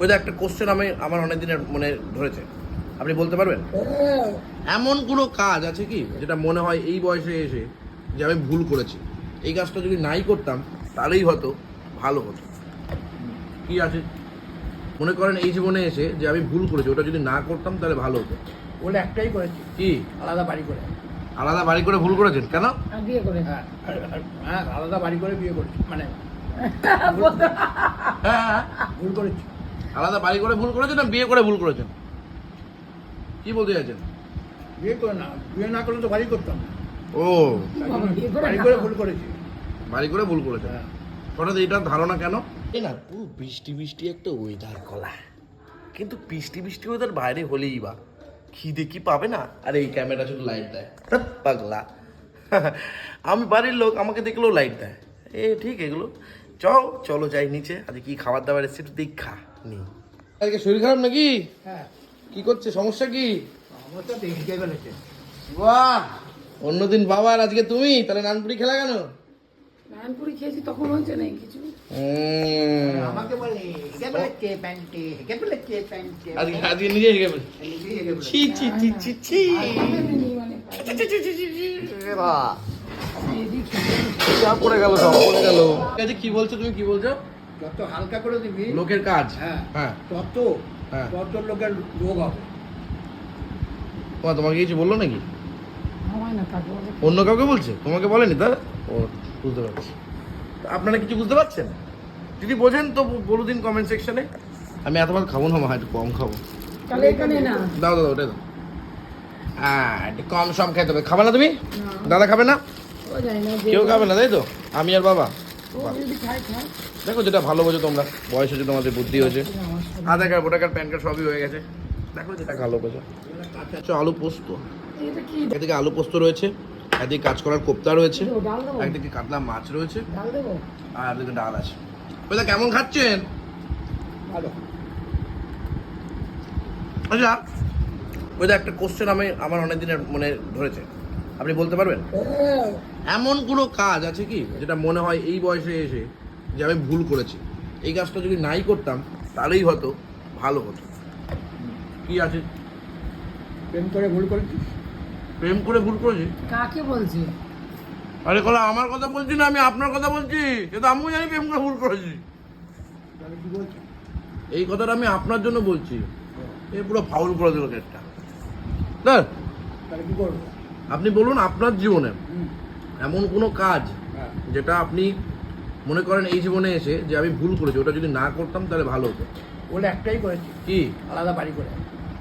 ওই যে একটা কোশ্চেন আমি আমার অনেক দিনের মনে ধরেছে। আপনি বলতে পারবেন? এমন কোনো কাজ আছে কি যেটা মনে হয় এই বয়সে এসে যে আমি ভুল করেছি? এই কাজটা যদি নাই করতাম তাহলেই হয়তো ভালো হতো। কি আছে? মনে করেন এই জীবনে এসে যে আমি ভুল করেছি ওটা যদি না করতাম তাহলে ভালো হতো। বলে একটাই করেছি। কি? আলাদা বাড়ি করে। আলাদা বাড়ি করে ভুল করেছেন? কেন? আর বিয়ে করে হ্যাঁ হ্যাঁ আলাদা বাড়ি করে বিয়ে করেছি। মানে হ্যাঁ ভুল করেছি। আলাদা বাড়ি করে ভুল করেছেন না বিয়ে করে ভুল করেছেন? কি বলতে চাইছেন? বিয়ে করে না বিয়ে না করলে তো বাড়ি করতাম। ও। বাড়ি করে ভুল করেছি। বাড়ি করে ভুল করেছেন? হ্যাঁ। হঠাৎ এটার ধারণা কেন? না পুরো বৃষ্টি বৃষ্টি একটা ওয়েদার কলা কিন্তু বৃষ্টি বৃষ্টি ওয়েদার বাইরে হলেই বা। খিদে কি পাবে না? আরে এই ক্যামেরা শুধু লাইট দেয়। ধ্যাৎ, পাগলা। আমি বাড়ির লোক আমাকে দেখলেও লাইট দেয়। এ ঠিক এগুলো। চল চলো যাই নিচে। আজকে কি খাবার দাবার এসছে একটু দেখা। আজকে শরীর খারাপ নাকি? হ্যাঁ। কি করছে? সমস্যা কি? বাহ! অন্যদিন বাবার আজকে তুমি? তাহলে নানপুরি খেলা কেন? নানপুরি খেয়েছি তখন হয়েছে না কিছু? আমাকে বলে কে প্যান্টে? কে ফেলেছে প্যান্টে? আজকে আজকে নিজে হেগে। ছি ছি ছি ছি ছি। চাপ পড়ে গেল সব পড়ে গেল। আজকে কি বলছো তুমি? কি বলছো? যত হালকা করে দিবি লোকের কাজ। হ্যাঁ হ্যাঁ। তত হ্যাঁ। তত লোকের রোগ হবে। তোমার তোমাকে কিছু বলল নাকি? হয় অন্য কাউকে বলছে? তোমাকে বলেনি তা? ও বুঝতে পারছি। আপনারা কিছু বুঝতে পারছেন? যদি বোঝেন তো বলে দিন কমেন্ট সেকশনে আমি এতবার খাব না মা একটু কম খাব। তাহলে এখানে না। দাও দাও ওটাই দাও। হ্যাঁ একটু কম সম খেতে হবে। খাবে না তুমি? দাদা খাবে না? ও জানি না যে কেউ খাবে না তাই তো? আমি আর বাবা। ও দেখো যেটা ভালো বোঝো তোমরা। বয়স হয়েছে, তোমাদের বুদ্ধি হয়েছে। Aadhaar card, voter card, PAN card সবই হয়ে গেছে। দেখো যেটা ভালো বোঝো। আচ্ছা আলু পোস্ত। এটা কি একদিকে আলু পোস্ত রয়েছে একদিকে কাজ করার কোপ্তা রয়েছে, একদিকে কাতলা মাছ রয়েছে, আর একদিকে ডাল আছে। ওইটা কেমন খাচ্ছেন? আচ্ছা ওইটা একটা কোশ্চেন আমি আমার অনেক দিনের মনে ধরেছে। আপনি বলতে পারবেন? এমন কোনো কাজ আছে কি যেটা মনে হয় এই বয়সে এসে যে আমি ভুল করেছি? এই কাজটা যদি নাই করতাম তাহলেই হয়তো ভালো হতো। কি আছে? প্রেম করে ভুল করেছিস? প্রেম করে ভুল করেছি? কাকে বলছে আরে কলা আমার কথা বলছি না আমি আপনার কথা বলছি। কিন্তু আমিও জানি প্রেম করে ভুল করেছি। এই কথাটা আমি আপনার জন্য বলছি। এ পুরো ফাউল করে দিল স্যার তাহলে কি করব? আপনি বলুন আপনার জীবনে এমন কোনো কাজ হ্যাঁ। যেটা আপনি মনে করেন এই জীবনে এসে যে আমি ভুল করেছি ওটা যদি না করতাম তাহলে ভালো হতো। বলে একটাই করেছি। কি? আলাদা বাড়ি করে।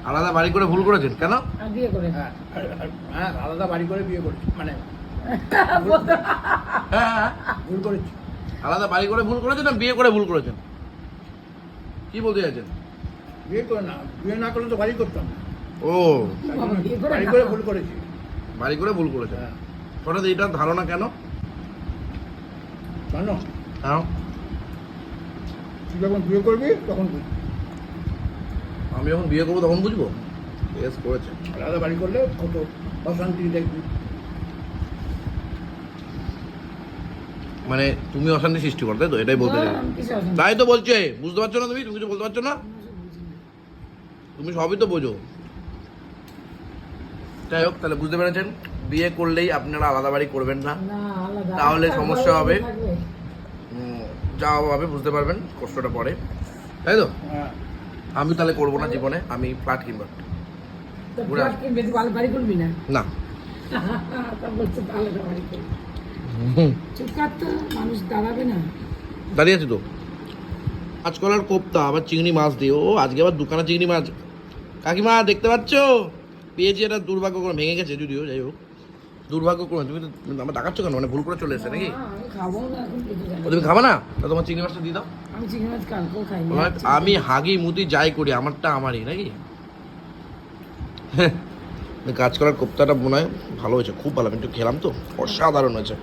আলাদা বাড়ি করে ভুল করেছেন? কেন? আর বিয়ে করে হ্যাঁ হ্যাঁ আলাদা বাড়ি করে বিয়ে করেছি। মানে হ্যাঁ ভুল করেছি। আলাদা বাড়ি করে ভুল করেছেন না বিয়ে করে ভুল করেছেন? কি বলতে চাইছেন? বিয়ে করে না বিয়ে না করলে তো বাড়ি করতাম ও। বাড়ি করে ভুল করেছি। বাড়ি করে ভুল করেছেন হ্যাঁ। হঠাৎ এটার ধারণা কেন? জানো হ্যাঁ। তুই যখন বিয়ে করবি তখন বুঝবি। আমি যখন বিয়ে করব তখন বুঝব? এস করেছে। আলাদা বাড়ি করলে কত অশান্তি দেখবি। মানে তুমি অশান্তি সৃষ্টি করো তাই তো? এটাই বলতে চাই। তাই তো বলছে। বুঝতে পারছ না তুমি? তুমি কিছু বলতে পারছ না? তুমি সবই তো বোঝো। যাই হোক তাহলে বুঝতে পেরেছেন? বিয়ে করলেই আপনারা আলাদা বাড়ি করবেন না। না, তাহলে সমস্যা হবে। যা হবে বুঝতে পারবেন কষ্টটা পরে। তাই তো? হ্যাঁ। আমি তাহলে করব না জীবনে আমি ফ্ল্যাট কিনবো। না? দাঁড়িয়ে আছি তো। কাঁচকলার কোপ্তা আবার চিংড়ি মাছ দিয়ে। ও আজকে আবার দোকানে চিংড়ি মাছ। কাকিমা দেখতে পাচ্ছ? পেয়েছি এটা দুর্ভাগ্য করে ভেঙে গেছে যদিও যাই হোক। দুর্ভাগ্য করে তুমি তো আমার তাকাচ্ছ কেন? মানে ভুল করে চলে এসেছে নাকি। তুমি খাবে না? তা তোমার চিংড়ি মাছটা দিয়ে দাও। আমি হাগি মুতি যাই করি আমারটা আমারই নাকি? হ্যাঁ, কাজ করার কোপ্তাটা মনে হয় ভালো হয়েছে খুব ভালো আমি একটু খেলাম তো অসাধারণ হয়েছে।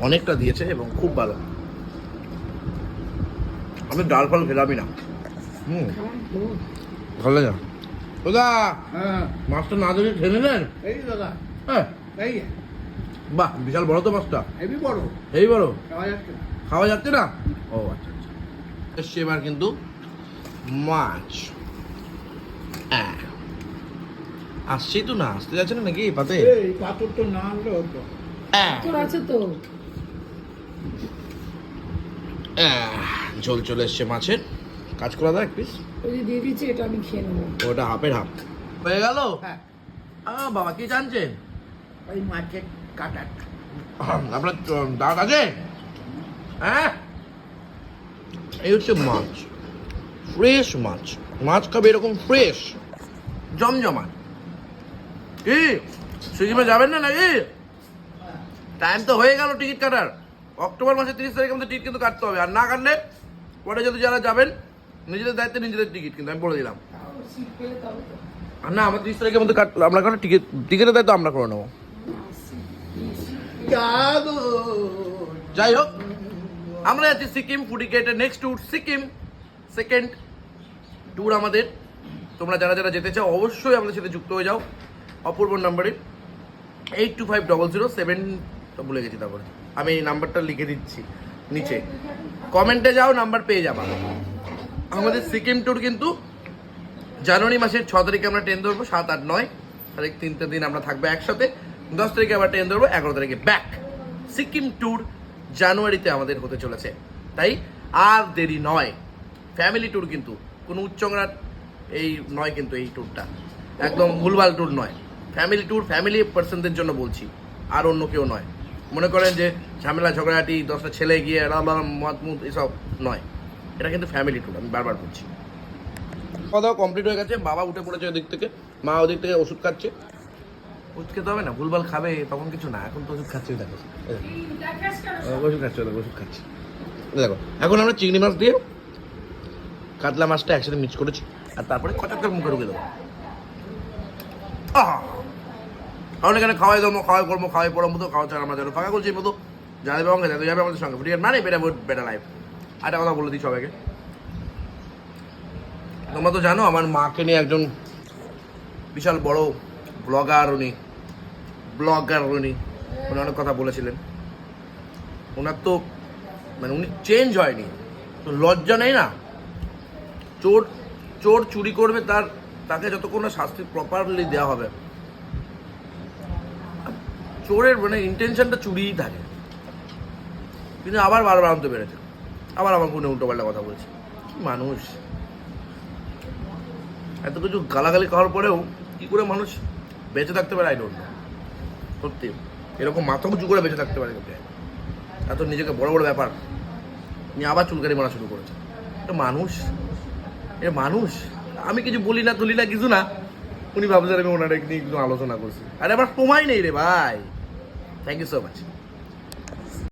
অনেকটা দিয়েছে এবং খুব ভালো। আমি ডাল ফাল খেলামই না। হুম। ভালো লাগে দাদা হ্যাঁ। মাছটা না যদি ঠেলে নেন। এই দাদা হ্যাঁ। এই বাহ বিশাল বড় তো মাছটা। হেবি বড়। এই বড়? খাওয়া যাচ্ছে না। খাওয়া যাচ্ছে না? ও আচ্ছা আচ্ছা। এসছে এবার কিন্তু মাছ। আহ। আসছেই তো না আসতে যাচ্ছে না নাকি পাতে? পাথর তো না আনলে হতো। আছে তো। ঝোল চলে এসছে মাছের। কাজ করা দেয় পিস ওই যে দিয়ে দিচ্ছে এটা আমি খেয়ে নেব। ওটা হাফের হাফ। হয়ে গেল? হ্যাঁ। বাবা কি জানছেন? ওই মাছের কাটা আপনার দাঁত আছে? হ্যাঁ? এই হচ্ছে মাছ। ফ্রেশ মাছ। মাছ খাবে এরকম ফ্রেশ জমজমাট। কি? সিকিমে যাবেন না নাকি? টাইম তো হয়ে গেল টিকিট কাটার। অক্টোবর মাসের তিরিশ তারিখের মধ্যে টিকিট কিন্তু কাটতে হবে। আর না কাটলে পরে যদি যারা যাবেন নিজেদের দায়িত্বে নিজেদের টিকিট কিন্তু আমি বলে দিলাম। না আমার তিরিশ তারিখের মধ্যে কাট আমরা কারণ টিকিট টিকিটের দায়িত্ব আমরা করে নেব। যাই হোক আমরা যাচ্ছি Sikkim ফুডিকেটের next tour Sikkim. Second tour আমাদের। তোমরা যারা যারা যেতে চাও অবশ্যই আমাদের সাথে যুক্ত হয়ে যাও। অপূর্ব নাম্বারে eight two five double zero seven ভুলে গেছি তারপরে। আমি এই নাম্বারটা লিখে দিচ্ছি নিচে। কমেন্টে যাও নাম্বার পেয়ে যাবা। আমাদের সিকিম ট্যুর কিন্তু জানুয়ারি মাসের ছ তারিখে আমরা ট্রেন ধরবো, সাত, আট, নয় তারিখ তিনটে দিন আমরা থাকব একসাথে। দশ তারিখে আবার ট্রেন ধরবো, এগারো তারিখে ব্যাক সিকিম ট্যুর জানুয়ারিতে আমাদের হতে চলেছে। তাই আর দেরি নয়। ফ্যামিলি ট্যুর কিন্তু, কোনো উচ্চংরাট এই নয় কিন্তু এই ট্যুরটা একদম ভুলভাল ট্যুর নয়। ফ্যামিলি ট্যুর ফ্যামিলি পার্সনদের জন্য বলছি, আর অন্য কেউ নয়। মনে করেন যে ঝামেলা ঝগড়াটি দশটা ছেলে গিয়ে রাম মুত এসব নয়। এটা কিন্তু ফ্যামিলি ট্যুর আমি বারবার বলছি। খাওয়া দাওয়া কমপ্লিট হয়ে গেছে বাবা উঠে পড়েছে ওদিক থেকে মা ওদিক থেকে ওষুধ খাচ্ছে। ওষুধ খেতে হবে না ভুলভাল খাবে তখন কিছু না এখন তো ওষুধ খাচ্ছে দেখো। ওষুধ খাচ্ছে দেখো ওষুধ খাচ্ছে। দেখো এখন আমরা চিংড়ি মাছ দিয়ে কাতলা মাছটা একসাথে মিক্স করেছি আর তারপরে কচাক করে মুখে ঢুকে দেবো। আহা! এখন এখানে খাওয়াই দেবো খাওয়াই করব খাওয়াই পড়াবো তো খাওয়া ছাড়া আমরা যেন ফাঁকা করছি মতো। যাদের সঙ্গে যাদের যাবে আমাদের সঙ্গে। ফুটিয়ে মানে বেটা বেটা লাইফ একটা কথা বলে দিই সবাইকে। তোমরা তো জানো আমার মাকে নিয়ে একজন বিশাল বড় ব্লগার উনি ব্লগার উনি উনি অনেক কথা বলেছিলেন। ওনার তো মানে উনি চেঞ্জ হয়নি। তো লজ্জা নেই না? চোর চোর চুরি করবে তার, তাকে যতক্ষণ না শাস্তি প্রপারলি দেওয়া হবে। চোরের মানে ইন্টেনশনটা চুরিই থাকে। কিন্তু আবার বারবার আনতে পেরেছে। আবার আমার কোনো উল্টো পাল্টা কথা বলছে। কি মানুষ? এত কিছু গালাগালি খাওয়ার পরেও কি করে মানুষ বেঁচে থাকতে পারে? আই ডোন্ট সত্যি। এরকম মাথা উঁচু করে বেঁচে থাকতে পারে এত নিজেকে বড় বড় ব্যাপার। নিয়ে আবার চুলকারি মারা শুরু করেছে। মানুষ? এ মানুষ? আমি কিছু বলি না, তুলি না, কিছু না। উনি ভাবছেন আমি ওনার নিয়ে একটু আলোচনা করছি। আরে আমার সময় নেই রে ভাই। Thank you so much